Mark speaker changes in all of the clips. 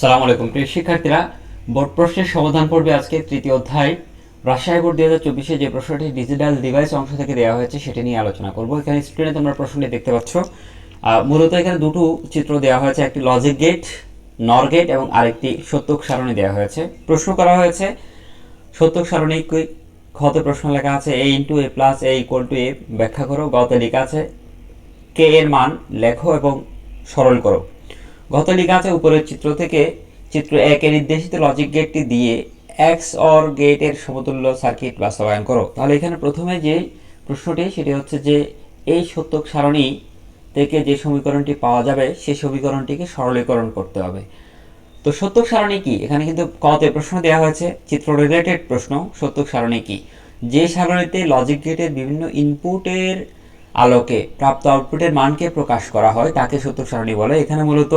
Speaker 1: সালাম আলাইকুম। প্রিয় শিক্ষার্থীরা, বোর্ড প্রশ্নের সমাধান পড়বে আজকে তৃতীয় অধ্যায়, রাজশাহী বোর্ড দুই হাজার চব্বিশে যে প্রশ্নটি ডিজিটাল ডিভাইস অংশ থেকে দেওয়া হয়েছে সেটা নিয়ে আলোচনা করব। এখানে স্ক্রিনে তোমরা প্রশ্নটি দেখতে পাচ্ছ। মূলত এখানে দুটো চিত্র দেওয়া হয়েছে, একটি লজিক গেট নর গেট এবং আরেকটি সত্যক সারণী দেওয়া হয়েছে। প্রশ্ন করা হয়েছে, সত্যক সারণী খতে প্রশ্ন লেখা আছে A into A plus A equal to A ব্যাখ্যা করো গতে লেখা আছে কে এর মান লেখো এবং সরল করো। গত আছে উপরের চিত্র থেকে চিত্র একে নির্দেশিত লজিক গেটটি দিয়ে এক্স অর গেটের সমতুল্য সার্কিট বাস্তবায়ন করো। তাহলে এখানে প্রথমে যে প্রশ্নটি, সেটি হচ্ছে যে এই সত্যক সারণী থেকে যে সমীকরণটি পাওয়া যাবে সেই সমীকরণটিকে সরলীকরণ করতে হবে। তো সত্যক সারণী কি? এখানে কিন্তু কতে প্রশ্ন দেওয়া হয়েছে, চিত্র রিলেটেড প্রশ্ন, সত্যক সারণী কি? যে সারণীতে লজিক গেটের বিভিন্ন ইনপুটের আলোকে প্রাপ্ত আউটপুটের মানকে প্রকাশ করা হয়, তাকে সত্য সারণী বলে। এখানে মূলত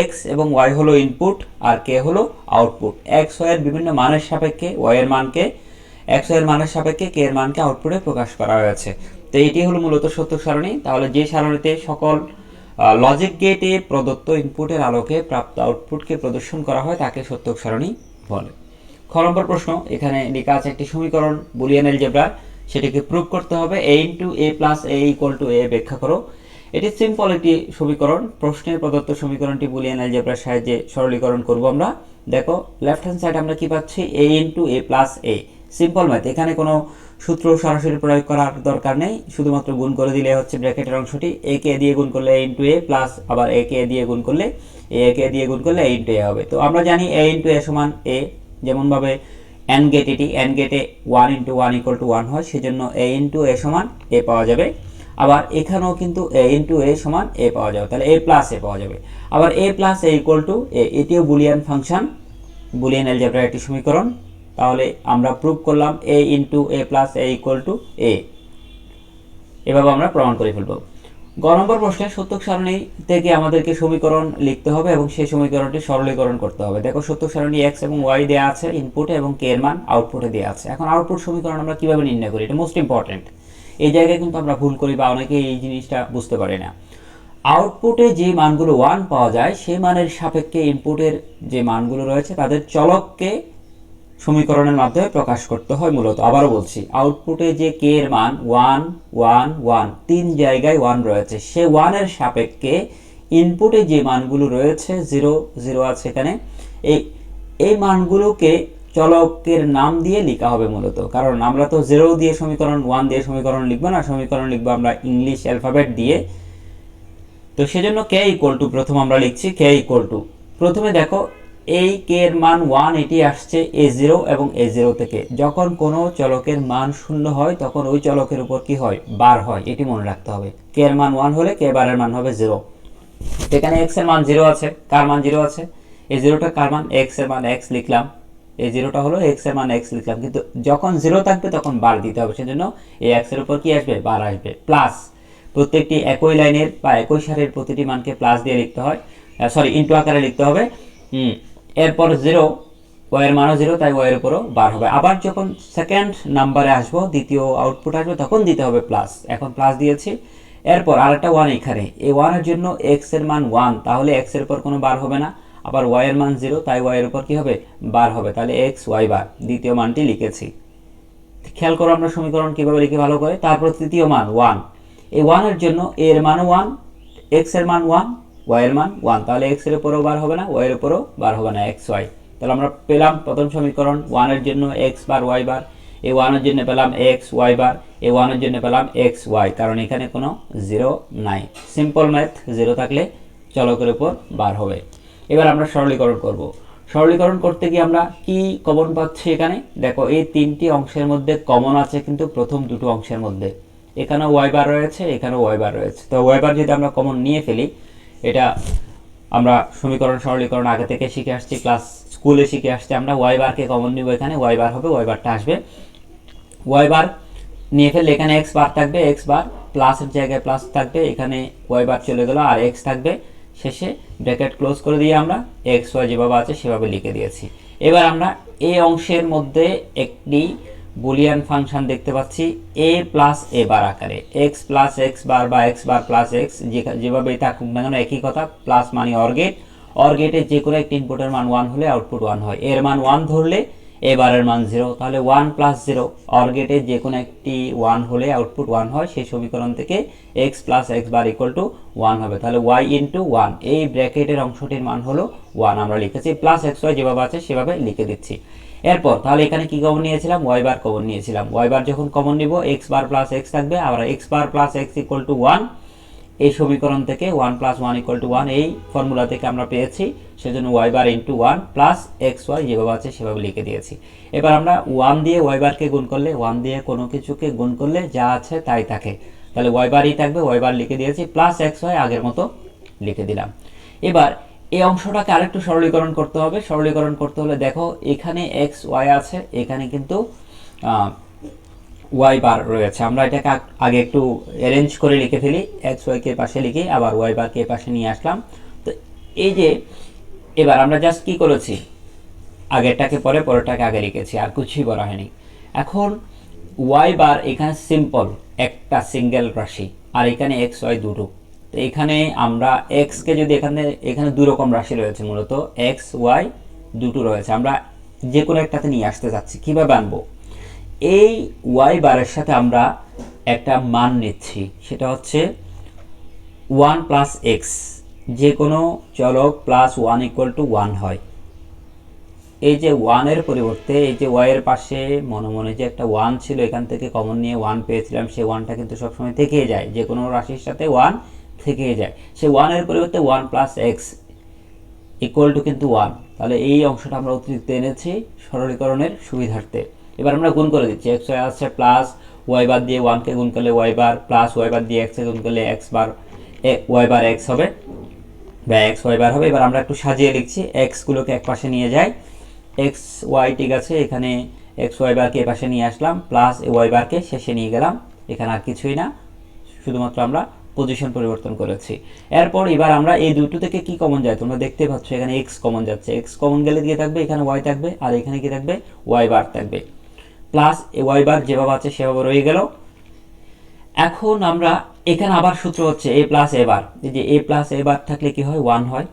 Speaker 1: এক্স এবং ওয়াই হলো ইনপুট আর কে হলো আউটপুট এক্স ওয়াই এর বিভিন্ন মানের সাপেক্ষে ওয়াই এর মানকে এক্স ওয়াই এর মানের সাপেক্ষে কে এর মানকে আউটপুটে প্রকাশ করা হয়েছে। তো এটি হলো মূলত সত্য সারণী। তাহলে যে সারণীতে সকল লজিক গেটে প্রদত্ত ইনপুটের আলোকে প্রাপ্ত আউটপুটকে প্রদর্শন করা হয়, তাকে সত্যক সারণী বলে। খ নম্বর প্রশ্ন। এখানে লেখা আছে একটি সমীকরণ, বুলিয়ান এলজেব্রা সেটিকে প্রুভ করতে হবে A into A plus A equal to A ব্যাখ্যা করো। এটি সিম্পল একটি সমীকরণ, প্রশ্নের প্রদত্ত সমীকরণটি বুলিয়ান এলজেব্রার সাহায্যে সরলীকরণ করব আমরা। দেখো লেফট হ্যান্ড সাইড আমরা কি পাচ্ছি? A into A plus A simple math এখানে কোনো সূত্র সরাসরি প্রয়োগ করার দরকার নেই। শুধুমাত্র গুণ করে দিলে হচ্ছে ব্র্যাকেটের অংশটি। এ কে দিয়ে গুণ করলে এ ইন্টু এ প্লাস আবার এ কে দিয়ে গুণ করলে এ কে দিয়ে গুণ করলে এ ইন্টু এ হবে। তো আমরা জানি এ ইন্টু এ সমান এ যেমনভাবে এন গেট এটি এন গেটে one into one equal to one হয়, সেজন্য এ ইন্টু এ সমান এ পাওয়া যাবে। আবার এখানেও কিন্তু এ ইন্টু এ সমান এ পাওয়া যাবে, তাহলে এ প্লাস এ পাওয়া যাবে। আবার A plus A equal to A এটিও বুলিয়ান ফাংশন, বুলিয়ান অ্যালজেব্রার একটি সমীকরণ। তাহলে আমরা প্রুভ করলাম A into A plus A equal to A এভাবে আমরা প্রমাণ করে ফেলব। গ নম্বর প্রশ্নে সত্যক সারণী থেকে আমাদেরকে সমীকরণ লিখতে হবে এবং সেই সমীকরণটি সরলীকরণ করতে হবে। দেখো, সত্যক সারণী এক্স এবং ওয়াই দেওয়া আছে ইনপুটে এবং কে এর মান আউটপুটে দেওয়া আছে। এখন আউটপুট সমীকরণ আমরা কীভাবে নির্ণয় করি? এটা মোস্ট ইম্পর্টেন্ট এই জায়গায় কিন্তু আমরা ভুল করি বা অনেকে এই জিনিসটা বুঝতে পারি না। আউটপুটে যে মানগুলো ওয়ান পাওয়া যায়, সেই মানের সাপেক্ষে ইনপুটের যে মানগুলো রয়েছে, তাদের চলককে সমীকরণের মাধ্যমে প্রকাশ করতে হয় মূলত। আবারও বলছি আউটপুটে যে কে এর মান ওয়ান ওয়ান ওয়ান তিন জায়গায় ওয়ান রয়েছে, সে ওয়ানের সাপেক্ষে ইনপুটে যে মানগুলো রয়েছে জিরো জিরো আছে এখানে, এই এই মানগুলোকে চলকের নাম দিয়ে লেখা হবে মূলত। কারণ আমরা তো জিরো দিয়ে সমীকরণ ওয়ান দিয়ে সমীকরণ লিখব না, সমীকরণ লিখব আমরা ইংলিশ অ্যালফাবেট দিয়ে। তো সেজন্য কে ইকুয়াল টু প্রথম আমরা লিখছি কে ইকুয়াল টু প্রথমে দেখো এই কে এর মান ওয়ান এটি আসছে এ জিরো এবং এ জিরো থেকে। যখন কোনো চলকের মান শূন্য হয়, তখন ওই চলকের উপর কি হয়? বার হয়। এটি মনে রাখতে হবে। কে এর মান ওয়ান হলে কে বারের মান হবে জিরো এখানে এক্সের মান জিরো আছে। কার মান জিরো আছে? এ জিরোটা কার মান? এক্সের মান এক্স লিখলাম। এই জিরোটা হলো এক্সের মান এক্স লিখলাম। কিন্তু যখন জিরো থাকবে, তখন বার দিতে হবে। সেজন্য এই এক্সের উপর কি আসবে? বার আসবে। প্লাস প্রত্যেকটি একই লাইনের বা একই সারের প্রতিটি মানকে প্লাস দিয়ে লিখতে হয়। সরি ইন্টু আকারে লিখতে হবে। হুম এরপর জিরো ওয়ের মানও জিরো তাই ওয়ের উপরও বার হবে। আবার যখন সেকেন্ড নাম্বারে আসব, দ্বিতীয় আউটপুট আসবে, তখন দিতে হবে প্লাস এখন প্লাস দিয়েছি। এরপর আরেকটা ওয়ান এখানে। এই ওয়ানের জন্য এক্সের মান ওয়ান তাহলে এক্সের উপর কোনো বার হবে না। আবার ওয়াই এর মান জিরো তাই ওয়াই এর উপর কি হবে? বার হবে। তাহলে এক্স ওয়াই বার। দ্বিতীয় মানটি লিখেছি। খেয়াল করো আমরা সমীকরণ কীভাবে লিখে ভালো করে। তারপর তৃতীয় মান ওয়ান এই ওয়ানের জন্য এর মান ওয়ান এক্সের মান ওয়ান ওয়াই এর মান ওয়ান তাহলে এক্সের উপরও বার হবে না ওয়াই এর উপরও বার হবে না এক্স ওয়াই তাহলে আমরা পেলাম প্রথম সমীকরণ ওয়ানের জন্য এক্স বার ওয়াই বার। এই ওয়ানের জন্য পেলাম এক্স ওয়াই বার। এই ওয়ানের জন্য পেলাম এক্স ওয়াই কারণ এখানে কোনো জিরো নাই। সিম্পল ম্যাথ জিরো থাকলে চলকের উপর বার হবে। এবার আমরা সরলীকরণ করব। সরলীকরণ করতে গিয়ে আমরা কি কমন পাচ্ছি এখানে? দেখো, এই তিনটি অংশের মধ্যে কমন আছে কিন্তু প্রথম দুটো অংশের মধ্যে। এখানেও ওয়াই বার রয়েছে, এখানেও ওয়াই বার রয়েছে। তো ওয়াই বার যদি আমরা কমন নিয়ে ফেলি এটা আমরা সমীকরণ সরলীকরণ আগে থেকে শিখে আসছি ক্লাস স্কুলে শিখে আসছি আমরা। ওয়াই বারকে কমন নিব এখানে ওয়াই বার হবে ওয়াই বারটা আসবে। ওয়াই বার নিয়ে ফেললে এখানে এক্স বার থাকবে এক্স বার প্লাসের জায়গায় প্লাস থাকবে, এখানে ওয়াই বার চলে গেল আর এক্স থাকবে। শেষে ব্র্যাকেট ক্লোজ করে দিয়ে আমরা এক্স ওয়াই যেভাবে আছে সেভাবে লিখে দিয়েছি। এবার আমরা এই অংশের মধ্যে একটি বুলিয়ান ফাংশন দেখতে পাচ্ছি এ প্লাস এ বার আকারে। এক্স প্লাস এক্স বার বা এক্স বার প্লাস এক্স যেভাবেই থাকুক না কেন, একই কথা প্লাস মানে অর গেট অর গেটে যে কোনো একটি ইনপুটের মান ওয়ান হলে আউটপুট ওয়ান হয়। এর মান ওয়ান ধরলে এবারের মান জিরো তাহলে ওয়ান প্লাস জিরো অর গেটে যে কোনো একটি ওয়ান হলে আউটপুট ওয়ান হয়, সেই সমীকরণ থেকে X plus X bar equal to one হবে। তাহলে ওয়াই ইন্টু ওয়ান এই ব্র্যাকেটের অংশটির মান হলো ওয়ান আমরা লিখেছি প্লাস এক্স ওয়াই যেভাবে আছে সেভাবে লিখে দিচ্ছি। এরপর, তাহলে এখানে কি কমন নিয়েছিলাম? ওয়াই বার কমন নিয়েছিলাম। ওয়াই বার যখন কমন নিব এক্স বার প্লাস এক্স থাকবে, আবার X bar plus X equal to one এই সমীকরণ থেকে one plus one equal to one এই ফর্মুলা থেকে আমরা পেয়েছি। সেজন্য Y bar into one plus X Y যেভাবে আছে, সেভাবে লিখে দিয়েছি। এবার আমরা ওয়ান দিয়ে ওয়াই বারকে গুণ করলে ওয়ান দিয়ে কোনো কিছুকে গুণ করলে যা আছে তাই থাকে। তাহলে ওয়াই বারই থাকবে ওয়াই বার লিখে দিয়েছি প্লাস এক্স ওয়াই আগের মতো লিখে দিলাম। এবার এই অংশটাকে আরেকটু সরলীকরণ করতে হবে। সরলীকরণ করতে হলে দেখো, এখানে এক্স ওয়াই আছে, এখানে কিন্তু ওয়াই বার রয়েছে। আমরা এটাকে আগে একটু অ্যারেঞ্জ করে লিখে ফেলি। এক্স ওয়াই কে পাশে লিখে আবার ওয়াই বার কে পাশে নিয়ে আসলাম। তো এই যে, এবার আমরা জাস্ট কি করেছি? আগেরটাকে পরে, পরেরটাকে আগে লিখেছি আর কিছুই করা হয়নি। এখন ওয়াই বার এখানে সিম্পল একটা সিঙ্গেল রাশি, আর এখানে এক্স ওয়াই দুটো। তো এখানে আমরা এক্সকে যদি এখানে এখানে দু রকম রাশি রয়েছে মূলত এক্স ওয়াই দুটো রয়েছে। আমরা যে কোনো একটাতে নিয়ে আসতে চাচ্ছি। কীভাবে আনব? এই ওয়াই বারের সাথে আমরা একটা মান নিচ্ছি। সেটা হচ্ছে ওয়ান প্লাস এক্স যে কোনো চলক plus one equal to one হয়। এই যে ওয়ানের পরিবর্তে, এই যে ওয়াইয়ের পাশে মনে মনে যে একটা ওয়ান ছিল, এখান থেকে কমন নিয়ে ওয়ান পেয়েছিলাম সেই ওয়ানটা কিন্তু সবসময় থেকেই যায়। যে কোনো রাশির সাথে ওয়ান থেকেই যায়। সেই ওয়ানের পরিবর্তে one plus X equal to কিন্তু ওয়ান তাহলে এই অংশটা আমরা অতিরিক্ত এনেছি সরলীকরণের সুবিধার্থে। এবার আমরা গুণ করে দিচ্ছি। এক্স ওয়াই আসছে প্লাস ওয়াই বার দিয়ে ওয়ানকে গুণ করলে Y bar plus Y bar দিয়ে এক্সকে গুণ করলে X bar Y bar X হবে বা এক্স ওয়াই বার হবে। এবার আমরা একটু সাজিয়ে লিখছি। এক্সগুলোকে এক পাশে নিয়ে যাই। এক্স ওয়াই ঠিক আছে, এখানে এক্স ওয়াই বারকে এ পাশে নিয়ে আসলাম প্লাস ওয়াই বারকে শেষে নিয়ে গেলাম। এখানে আর কিছুই না। শুধুমাত্র আমরা পজিশন পরিবর্তন করেছি। এরপর এবার আমরা এই দুটো থেকে কি কমন যায়? তোমরা দেখতে পাচ্ছ এখানে এক্স কমন যাচ্ছে। এক্স কমন গেলে দিয়ে থাকবে, এখানে ওয়াই থাকবে, আর এখানে কি থাকবে ওয়াই বার থাকবে। প্লাস ওয়াই বার যেভাবে আছে, সেভাবে রয়ে গেল। এখন আমরা এখানে আবার সূত্র হচ্ছে এ প্লাস এ বার যে এ প্লাস এ বার থাকলে কি হয়? ওয়ান হয়।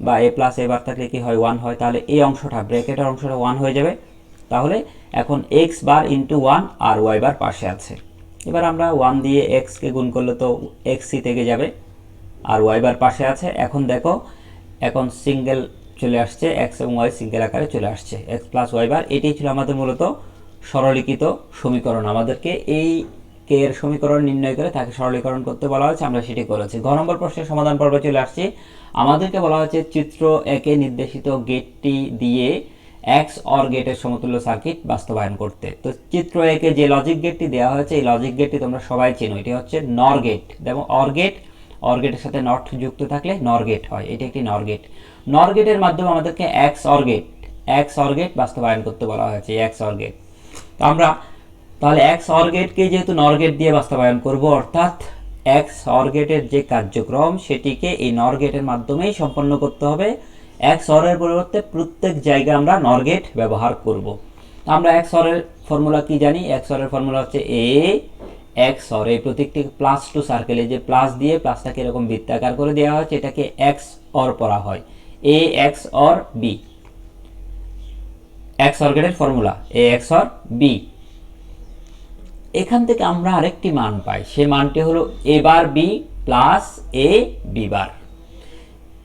Speaker 1: বা এ প্লাস এ বার থাকলে কি হয়? ওয়ান হয়। তাহলে এই অংশটা, ব্র্যাকেটের অংশটা ওয়ান হয়ে যাবে। তাহলে এখন এক্স বার ইন্টু ওয়ান আর ওয়াই বার পাশে আছে। এবার আমরা ওয়ান দিয়ে এক্সকে গুণ করলে তো এক্স সি থেকে যাবে। আর ওয়াই বার পাশে আছে। এখন দেখো, এখন সিঙ্গেল চলে আসছে এক্স এবং ওয়াই সিঙ্গেল আকারে চলে আসছে। এক্স প্লাস ওয়াই বার, এটাই ছিল আমাদের মূলত সরলীকৃত সমীকরণ। আমাদেরকে এই কে এর সমীকরণ নির্ণয় করে তাকে সরলীকরণ করতে বলা হয়েছে, আমরা সেটি করেছি। ঘ নম্বর প্রশ্নের সমাধান পর্বে চলে আসছি। আমাদেরকে বলা হয়েছে, চিত্র একে নির্দেশিত গেটটি দিয়ে এক্স অর গেটের সমতুল্য সার্কিট বাস্তবায়ন করতে। তো চিত্র একে যে লজিক গেটটি দেওয়া হয়েছে, এই লজিক গেটটি তোমরা সবাই চেনো। এটি হচ্ছে নর গেট দেখো অর গেট অর গেটের সাথে নট যুক্ত থাকলে নর গেট হয়। এটি একটি নর গেট নর গেটের মাধ্যমে আমাদেরকে X or gate X or gate বাস্তবায়ন করতে বলা হয়েছে এক্স অর গেট তো আমরা তাহলে এক্স অর গেটকে যেহেতু নর গেট দিয়ে বাস্তবায়ন করব, অর্থাৎ এক্স অর গেটের যে কার্যক্রম, সেটিকে এই নর গেটের মাধ্যমেই সম্পন্ন করতে হবে। এক্স অরের পরিবর্তে প্রত্যেক জায়গায় আমরা নরগেট ব্যবহার করব। আমরা এক অরের ফর্মুলা কি জানি? এক অরের ফর্মুলা হচ্ছে এ এক্স অর এই প্রতীকটি প্লাস টু সার্কেলে যে প্লাস দিয়ে প্লাসটাকে এরকম বৃত্তাকার করে দেওয়া হয়েছে, এটাকে এক্স অর পড়া হয়। A X or B X or গেটের formula A X or B এখান থেকে আমরা আরেকটি মান পাই, সে মানটি হলো A bar B plus A B bar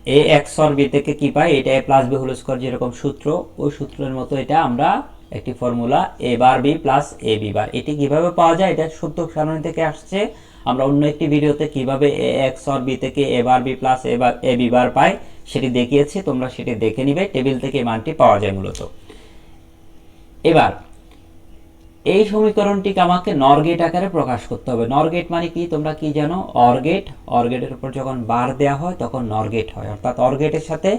Speaker 1: A X or B থেকে কি পাই? এটা A plus B whole square যেরকম সূত্র, ওই সূত্রের মতো এটা আমরা একটি formula A bar B plus A B bar এটি কীভাবে পাওয়া যায়? এটা সূত্র সারণী থেকে আসছে। আমরা অন্য একটি ভিডিওতে কীভাবে এ এক্স অর বি থেকে A bar B plus A bar A B bar পাই, সেটি দেখিয়েছি। তোমরা সেটি দেখে নিবে। টেবিল থেকে মানটি পাওয়া যায় মূলত। এবার এই সমীকরণটিকে আমাকে নরগেট আকারে প্রকাশ করতে হবে। নরগেট মানে কি? তোমরা কি জানো? অরগেট। অরগেটের উপর যখন বার দেওয়া হয়, তখন নরগেট হয়। অর্থাৎ অরগেটের সাথে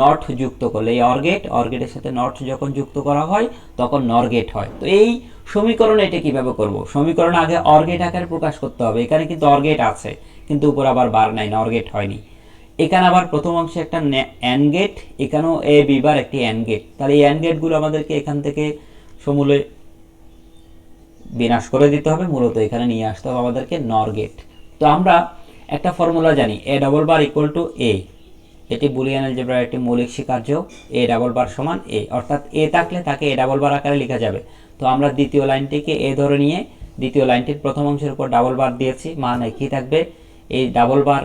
Speaker 1: নট যুক্ত করলে, এই অরগেট, অরগেটের সাথে নট যখন যুক্ত করা হয়, তখন নরগেট হয়। তো এই সমীকরণ এটা কীভাবে করব? সমীকরণ আগে অরগেট আকারে প্রকাশ করতে হবে। এখানে কিন্তু অরগেট আছে, কিন্তু উপর আবার বার নাই, নরগেট হয়নি। এখানে আবার প্রথম অংশে একটা অ্যান গেট, এখানেও এ বিবার একটি অ্যান গেট। তাহলে এই অ্যান গেটগুলো আমাদেরকে এখান থেকে সমূলে বিনাশ করে দিতে হবে, মূলত এখানে নিয়ে আসতে হবে আমাদেরকে নর গেট। তো আমরা একটা ফর্মুলা জানি A double bar equal to A এটি বুলিয়ান অ্যালজেব্রার একটি মৌলিক স্বীকার্য এ ডাবল বার সমান এ অর্থাৎ এ থাকলে তাকে এ ডাবল বার আকারে লেখা যাবে। তো আমরা দ্বিতীয় লাইনটিকে এ ধরে নিয়ে দ্বিতীয় লাইনটির প্রথম অংশের উপর ডাবল বার দিয়েছি, মান একই থাকবে। এই ডাবল বার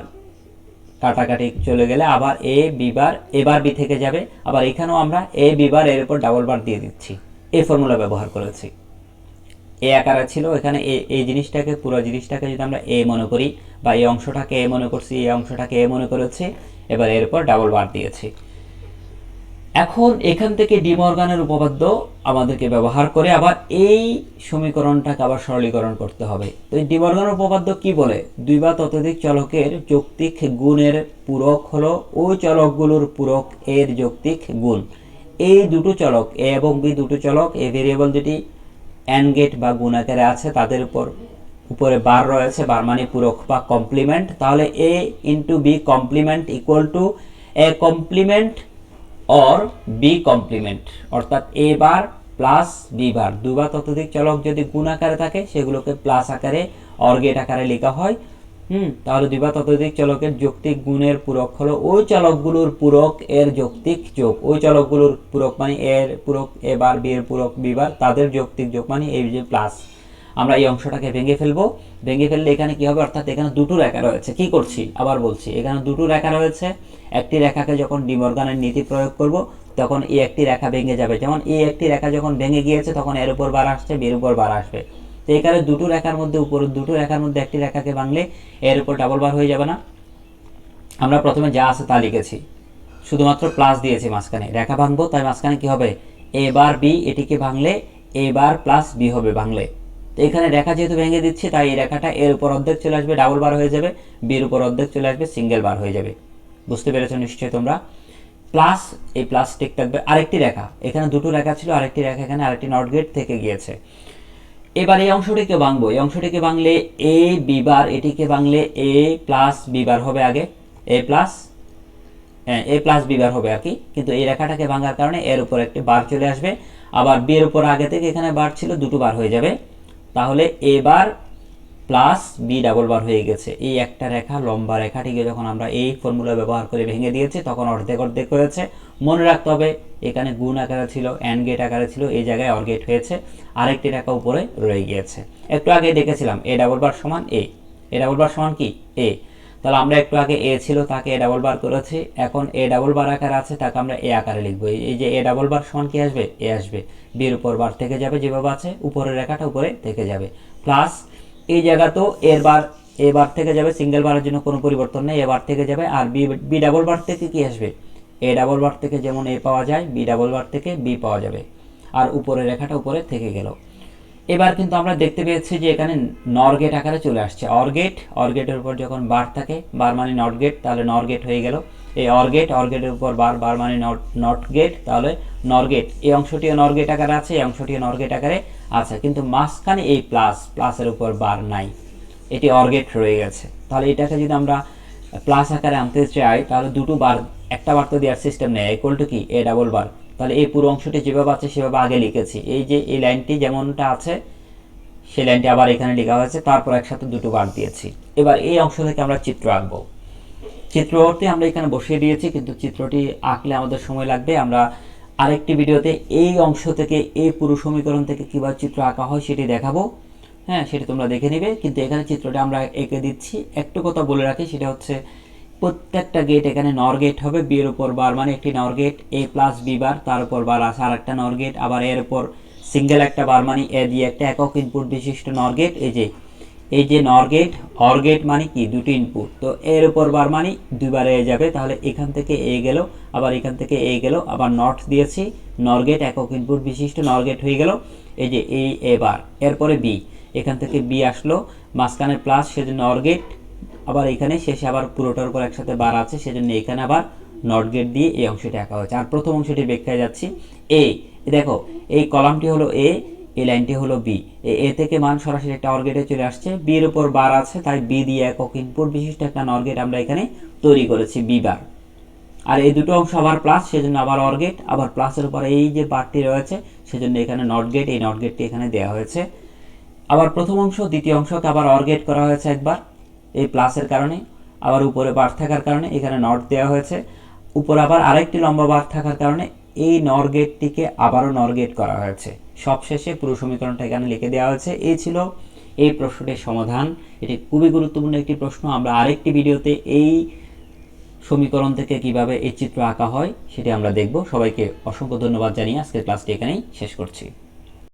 Speaker 1: কাটাকাটি চলে গেলে আবার এ বি বার এবার বি থেকে যাবে। আবার এখানেও আমরা এ বি বার এর উপর ডাবল বার দিয়ে দিচ্ছি। এই ফর্মুলা ব্যবহার করেছি। এ আকারে ছিল, এখানে এ, এই জিনিসটাকে, পুরো জিনিসটাকে যদি আমরা এ মনে করি, বা এই অংশটাকে এ মনে করছি, এই অংশটাকে এ মনে করেছি, এবার এর উপর ডাবল বার দিয়েছি। এখন এখান থেকে ডিমর্গানের উপপাদ্য আমাদেরকে ব্যবহার করে আবার এই সমীকরণটাকে আবার সরলীকরণ করতে হবে। তো এই ডিমর্গানের উপপাদ্য কি বলে? দুই বা ততোধিক চলকের যৌক্তিক গুণের পূরক হলো ওই চলকগুলোর পূরক এর যৌক্তিক গুণ। এই দুটো চলক, এ এবং বি দুটো চলক এই ভেরিয়েবল দুটি অ্যান গেট বা গুণাকারে আছে, তাদের উপর, উপরে বার রয়েছে, বার মানে পূরক বা কমপ্লিমেন্ট তাহলে A into B complement equal to A complement or B complement অর্থাৎ এ বার প্লাস বি বার। দুবার ততোধিক চলক যদি গুণ আকারে থাকে, সেগুলোকে প্লাস আকারে অর গেট আকারে লেখা হয়। হুম তাহলে দুইবার ততোধিক চলকের যৌক্তিক গুণের পূরক হলো ওই চলকগুলোর পূরক এর যৌক্তিক যোগ। ওই চলকগুলোর পূরক মানে এর পূরক এ বার বি এর পূরক বি বার তাদের যৌক্তিক যোগ মানে এই যে প্লাস আমরা এই অংশটাকে ভেঙে ফেলব। ভেঙে ফেললে এখানে কি হবে? অর্থাৎ এখানে দুটো রেখা রয়েছে। কি করছি? আবার বলছি, এখানে দুটো রেখা রয়েছে। একটি রেখাকে যখন ডিমর্গানের নীতি প্রয়োগ করব, তখন এই একটি রেখা ভেঙে যাবে। যেমন এই একটি রেখা যখন ভেঙে গিয়েছে, তখন এর উপর বার আসছে বের উপর বার আসবে। তো এখানে দুটো রেখার মধ্যে উপর দুটো রেখার মধ্যে একটি রেখাকে ভাঙলে এর উপর ডাবল বার হয়ে যাবে না। আমরা প্রথমে যা আছে তা লিখেছি। শুধুমাত্র প্লাস দিয়েছি মাঝখানে। রেখা ভাঙবো, তাই মাঝখানে কি হবে? এ বার বি এটিকে ভাঙলে এ বার প্লাস বি হবে ভাঙলে। তো এখানে রেখা যেহেতু ভেঙে দিচ্ছি, তাই এই রেখাটা এর উপর অর্ধেক চলে আসবে ডাবল বার হয়ে যাবে। বির উপর অর্ধেক চলে আসবে সিঙ্গেল বার হয়ে যাবে। বুঝতে পেরেছ নিশ্চয়ই তোমরা? প্লাস এই প্লাস টিক থাকবে আরেকটি রেখা। এখানে দুটো রেখা ছিল, আরেকটি রেখা এখানে, আরেকটি নট গেট থেকে গিয়েছে। এবার এই অংশটিকে ভাঙবো। এই অংশটিকে ভাঙলে এ বিবার এটিকে ভাঙলে এ প্লাস বিবার হবে আগে। এ প্লাস হ্যাঁ এ প্লাস বিবার হবে আর কি। কিন্তু এই রেখাটাকে ভাঙার কারণে এর উপর একটি বার চলে আসবে। আবার বি এর উপর আগে থেকে এখানে বার ছিল, দুটো বার হয়ে যাবে। তাহলে A bar plus B double bar হয়ে গেছে। এই একটা রেখা, লম্বা রেখাটিকে যখন আমরা এই ফর্মুলা ব্যবহার করে ভেঙে দিয়েছি, তখন অর্ধেক অর্ধেক হয়েছে। মনে রাখতে হবে, এখানে গুণ আকারে ছিল অ্যান্ড গেট আকারে ছিল, এই জায়গায় অর গেট হয়েছে। আরেকটি রেখা উপরে রয়ে গিয়েছে। একটু আগে দেখেছিলাম এ ডাবল বার সমান এ এ ডাবল বার সমান কি? এ তাহলে আমরা একটু আগে এ ছিল, তাকে এ ডাবল বার করেছি। এখন এ ডাবল বার আকারে আছে, তাকে আমরা এ আকারে লিখব। এই- এই যে এ ডাবল বার সমান কি আসবে? এ আসবে। বির উপর বার থেকে যাবে যেভাবে আছে, উপরের রেখাটা উপরে থেকে যাবে। প্লাস এই জায়গা তো এর বার এ বার থেকে যাবে সিঙ্গেল বারের জন্য কোনো পরিবর্তন নেই এ বার থেকে যাবে আর বি বি ডাবল বার থেকে কি আসবে? এ ডাবল বার থেকে যেমন এ পাওয়া যায় বি ডাবল বার থেকে বি পাওয়া যাবে। আর উপরের রেখাটা উপরে থেকে গেল। এবার কিন্তু আমরা দেখতে পেয়েছি যে এখানে নর গেট আকারে চলে আসছে। অর গেট অর গেটের উপর যখন বার থাকে বার মানে নট গেট তাহলে নর গেট হয়ে গেল। এই অর গেট অর গেটের উপর বার বার মানে নট নট গেট তাহলে নর গেট এই অংশটিও নর গেট আকারে আছে, এই অংশটিও নর গেট আকারে আছে, কিন্তু মাঝখানে এই প্লাস প্লাসের উপর বার নাই। এটি অর গেট রয়ে গেছে। তাহলে এটাকে যদি আমরা প্লাস আকারে আনতে চাই, তাহলে দুটো বার একটা বার তো দেওয়ার সিস্টেম নেই ইকুয়াল টু কি? এ ডাবল বার তাহলে এই পুরো অংশটি যেভাবে আছে, সেভাবে আগে লিখেছি। এই যে, এই লাইনটি যেমনটা আছে, সেই লাইনটি আবার এখানে লেখা হয়েছে, তারপর একসাথে দুটো বার দিয়েছি। এবার এই অংশ থেকে আমরা চিত্র আঁকবো। চিত্রটি আমরা এখানে বসিয়ে দিয়েছি, কিন্তু চিত্রটি আঁকলে আমাদের সময় লাগবে। আমরা আরেকটি ভিডিওতে এই অংশ থেকে এই পুরো সমীকরণ থেকে কীভাবে চিত্র আঁকা হয় সেটি দেখাবো। হ্যাঁ সেটা তোমরা দেখে নেবে, কিন্তু এখানে চিত্রটা আমরা এঁকে দিচ্ছি। একটু কথা বলে রাখি, সেটা হচ্ছে প্রত্যেকটা গেট এখানে নর গেট হবে বি এর উপর বার মানে একটি NOR gate A plus B bar তার উপর বার আছে আর একটা নর গেট আবার এর উপর সিঙ্গেল একটা বার মানে এ দিয়ে একটা একক ইনপুট বিশিষ্ট নর গেট এই যে এই যে নর গেট অর গেট মানে কি? দুটি ইনপুট তো এর উপর বার মানে দুইবার এ যাবে, তাহলে এখান থেকে এ গেল, আবার এখান থেকে এ গেল, আবার নট দিয়েছি। নর গেট একক ইনপুট বিশিষ্ট নর গেট হয়ে গেল, এই যে এই এ বার এরপরে বি এখান থেকে বি আসলো, মাঝখানে প্লাস সেজন্য অর গেট আবার এখানে শেষে আবার পুরোটার উপর একসাথে বার আছে, সেজন্য এখানে আবার নট গেট দিয়ে এই অংশটি আঁকা হয়েছে। আর প্রথম অংশটি ব্যাখ্যায় যাচ্ছি। এ দেখো, এই কলামটি হলো এ এই লাইনটি হলো বি এ থেকে মান সরাসরি একটা অর্গেটে চলে আসছে। বি এর উপর বার আছে, তাই বি দিয়ে একক ইনপুট বিশিষ্ট একটা নর্গেট আমরা এখানে তৈরি করেছি বি বার আর এই দুটো অংশ আবার প্লাস সেজন্য আবার অর্গেট আবার প্লাসের উপর এই যে বারটি রয়েছে, সেজন্য এখানে নট গেট এই নট গেটটি এখানে দেওয়া হয়েছে। আবার প্রথম অংশ, দ্বিতীয় অংশকে আবার অর্গেট করা হয়েছে একবার, এই প্লাসের কারণে। আবার উপরে বার থাকার কারণে এখানে নট দেওয়া হয়েছে। উপর আবার আরেকটি লম্বা বার থাকার কারণে এই নর গেটটিকে আবারও নর গেট করা হয়েছে। সবশেষে পুরো সমীকরণটা এখানে লিখে দেওয়া হয়েছে। এই ছিল এই প্রশ্নটির সমাধান। এটি খুবই গুরুত্বপূর্ণ একটি প্রশ্ন। আমরা আরেকটি ভিডিওতে এই সমীকরণ থেকে কীভাবে এই চিত্র আঁকা হয় সেটি আমরা দেখব। সবাইকে অসংখ্য ধন্যবাদ জানিয়ে আজকের ক্লাসটি এখানেই শেষ করছি।